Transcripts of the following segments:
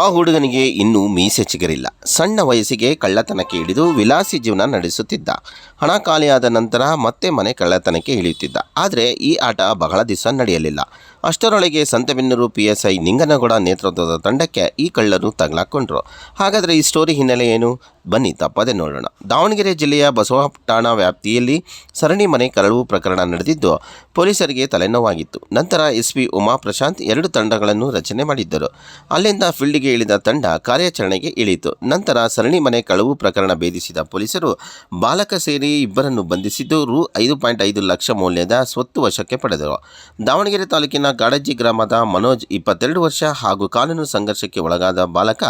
ಆ ಹುಡುಗನಿಗೆ ಇನ್ನೂ ಮೀಸೆ ಚಿಗರಿಲ್ಲ. ಸಣ್ಣ ವಯಸ್ಸಿಗೆ ಕಳ್ಳತನಕ್ಕೆ ಹಿಡಿದು ವಿಲಾಸಿ ಜೀವನ ನಡೆಸುತ್ತಿದ್ದ. ಹಣ ಖಾಲಿಯಾದ ನಂತರ ಮತ್ತೆ ಮನೆ ಕಳ್ಳತನಕ್ಕೆ ಇಳಿಯುತ್ತಿದ್ದ. ಆದರೆ ಈ ಆಟ ಬಹಳ ದಿವಸ ನಡೆಯಲಿಲ್ಲ. ಅಷ್ಟರೊಳಗೆ Santebennur P S I Ninganagouda ನೇತೃತ್ವದ ತಂಡಕ್ಕೆ ಈ ಕಳ್ಳರು ತಗಲಾಕೊಂಡ್ರು. ಹಾಗಾದರೆ ಈ ಸ್ಟೋರಿ ಹಿನ್ನೆಲೆ ಏನು? ಬನ್ನಿ, ತಪ್ಪದೆ ನೋಡೋಣ. ದಾವಣಗೆರೆ ಜಿಲ್ಲೆಯ ಬಸವಪಟ್ಟಣ ವ್ಯಾಪ್ತಿಯಲ್ಲಿ ಸರಣಿ ಮನೆ ಕರಳು ಪ್ರಕರಣ ನಡೆದಿದ್ದು, ಪೊಲೀಸರಿಗೆ ತಲೆನೋವಾಗಿತ್ತು. ನಂತರ ಎಸ್ ಪಿ ಉಮಾ ಪ್ರಶಾಂತ್ ಎರಡು ತಂಡಗಳನ್ನು ರಚನೆ ಮಾಡಿದ್ದರು. ಅಲ್ಲಿಂದ ಫೀಲ್ಡ್ಗೆ ಇಳಿದ ತಂಡ ಕಾರ್ಯಾಚರಣೆಗೆ ಇಳಿಯಿತು. ನಂತರ ಸರಣಿ ಮನೆ ಕಳವು ಪ್ರಕರಣ ಭೇದಿಸಿದ ಪೊಲೀಸರು ಬಾಲಕ ಸೇರಿ ಇಬ್ಬರನ್ನು ಬಂಧಿಸಿದ್ದು ರು ಐದು ಪಾಯಿಂಟ್ ಐದು ಲಕ್ಷ ಮೌಲ್ಯದ ಸ್ವತ್ತು ವಶಕ್ಕೆ ಪಡೆದರು. ದಾವಣಗೆರೆ ತಾಲೂಕಿನ ಕಾಡಜ್ಜಿ ಗ್ರಾಮದ ಮನೋಜ್ ಇಪ್ಪತ್ತೆರಡು ವರ್ಷ ಹಾಗೂ ಕಾನೂನು ಸಂಘರ್ಷಕ್ಕೆ ಒಳಗಾದ ಬಾಲಕ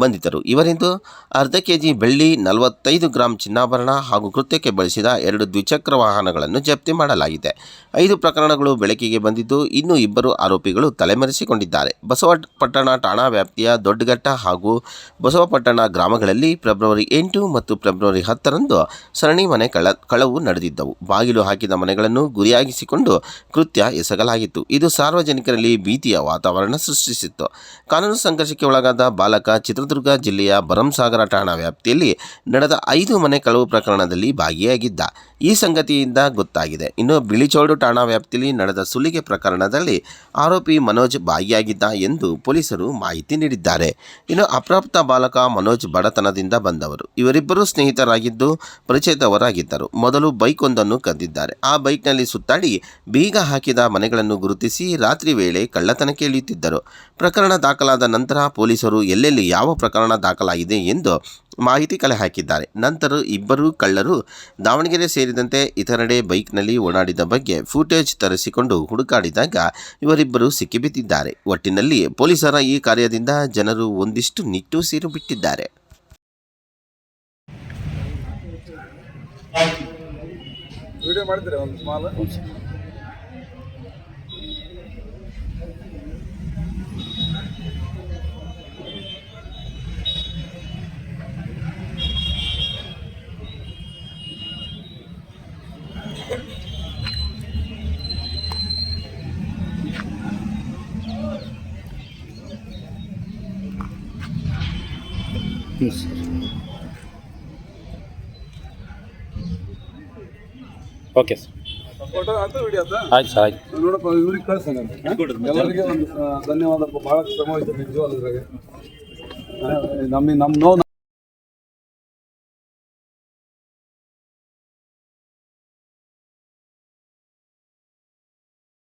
ಬಂಧಿತರು. ಇವರಿಂದು ಅರ್ಧ ಕೆಜಿ ಬೆಳ್ಳಿ, ನಲವತ್ತೈದು ಗ್ರಾಂ ಚಿನ್ನಾಭರಣ ಹಾಗೂ ಕೃತ್ಯಕ್ಕೆ ಬಳಸಿದ ಎರಡು ದ್ವಿಚಕ್ರ ವಾಹನಗಳನ್ನು ಜಪ್ತಿ ಮಾಡಲಾಗಿದೆ. ಐದು ಪ್ರಕರಣಗಳು ಬೆಳಕಿಗೆ ಬಂದಿದ್ದು ಇನ್ನೂ ಇಬ್ಬರು ಆರೋಪಿಗಳು ತಲೆಮರೆಸಿಕೊಂಡಿದ್ದಾರೆ. ಬಸವಪಟ್ಟಣ ಠಾಣಾ ವ್ಯಾಪ್ತಿಯ ದೊಡ್ಡಘಟ್ಟ ಹಾಗೂ ಬಸವಪಟ್ಟಣ ಗ್ರಾಮಗಳಲ್ಲಿ ಫೆಬ್ರವರಿ ಎಂಟು ಮತ್ತು ಫೆಬ್ರವರಿ ಹತ್ತರಂದು ಸರಣಿ ಮನೆ ಕಳ, ಕಳವು ನಡೆದಿದ್ದವು. ಬಾಗಿಲು ಹಾಕಿದ ಮನೆಗಳನ್ನು ಗುರಿಯಾಗಿಸಿಕೊಂಡು ಕೃತ್ಯ ಎಸಗಲಾಗಿತ್ತು. ಇದು ಸಾರ್ವಜನಿಕರಲ್ಲಿ ಭೀತಿಯ ವಾತಾವರಣ ಸೃಷ್ಟಿಸಿತ್ತು. ಕಾನೂನು ಸಂಘರ್ಷಕ್ಕೆ ಒಳಗಾದ ಬಾಲಕ ಚಿತ್ರದುರ್ಗ ಜಿಲ್ಲೆಯ ಭರಂಸಾಗರ ಠಾಣಾ ವ್ಯಾಪ್ತಿಯಲ್ಲಿ ನಡೆದ ಐದು ಮನೆ ಕಳವು ಪ್ರಕರಣದಲ್ಲಿ ಭಾಗಿಯಾಗಿದ್ದ. ಈ ಸಂಗತಿಯಿಂದ ಗೊತ್ತಾಗಿದೆ. ಇನ್ನು ಬಿಳಿಚೋಡು ಠಾಣಾ ವ್ಯಾಪ್ತಿಯಲ್ಲಿ ನಡೆದ ಸುಲಿಗೆ ಪ್ರಕರಣದಲ್ಲಿ ಆರೋಪಿ ಮನೋಜ್ ಭಾಗಿಯಾಗಿದ್ದ ಎಂದು ಪೊಲೀಸರು ಮಾಹಿತಿ ನೀಡಿದ್ದಾರೆ. ಇನ್ನು ಅಪ್ರಾಪ್ತ ಬಾಲಕ ಮನೋಜ್ ಬಡತನದಿಂದ ಬಂದವರು. ಇವರಿಬ್ಬರು ಸ್ನೇಹಿತರಾಗಿದ್ದು ಪರಿಚಯದವರಾಗಿದ್ದರು. ಮೊದಲು ಬೈಕ್ ಒಂದನ್ನು ಕದ್ದಿದ್ದಾರೆ. ಆ ಬೈಕ್ನಲ್ಲಿ ಸುತ್ತಾಡಿ ಬೀಗ ಹಾಕಿದ ಮನೆಗಳನ್ನು ಗುರುತಿಸಿ ರಾತ್ರಿ ವೇಳೆ ಕಳ್ಳತನಕ್ಕೆ ಇಳಿಯುತ್ತಿದ್ದರು. ಪ್ರಕರಣ ದಾಖಲಾದ ನಂತರ ಪೊಲೀಸರು ಎಲ್ಲೆಲ್ಲಿ ಯಾವ ಪ್ರಕರಣ ದಾಖಲಾಗಿದೆ ಎಂದು ಮಾಹಿತಿ ಕಲೆ ಹಾಕಿದ್ದಾರೆ. ನಂತರ ಇಬ್ಬರು ಕಳ್ಳರು ದಾವಣಗೆರೆ ಸೇರಿದಂತೆ ಇತರೆಡೆ ಬೈಕ್ನಲ್ಲಿ ಓಡಾಡಿದ ಬಗ್ಗೆ ಫುಟೇಜ್ ತರಿಸಿಕೊಂಡು ಹುಡುಕಾಡಿದಾಗ ಇವರಿಬ್ಬರು ಸಿಕ್ಕಿಬಿದ್ದಿದ್ದಾರೆ. ಒಟ್ಟಿನಲ್ಲಿ ಪೊಲೀಸರ ಈ ಕಾರ್ಯದಿಂದ ಜನರು ಒಂದಿಷ್ಟು ನಿಟ್ಟುಸಿರು ಬಿಟ್ಟಿದ್ದಾರೆ ವಿಡಿಯೋ ಮಾಡಿದ್ರೆ ಒಂದು ಓಕೆ ಸರ್ ಫೋಟೋ ಆಯ್ತು ವಿಡಿಯೋ ಆಯ್ತಾ? ಆಯ್ತು ಸರ್ ಆಯ್ತು. ನೋಡಪ್ಪ ಇವ್ರಿಗೆ ಕಳ್ಸೋಣ ಎಲ್ಲರಿಗೆ ಒಂದು ಧನ್ಯವಾದ ಭಾಳ ಶ್ರಮ ನಿಜವಾದ ಇದ್ರಾಗೆ ನಮ್ಮ ನಮ್ಮ ನೋವು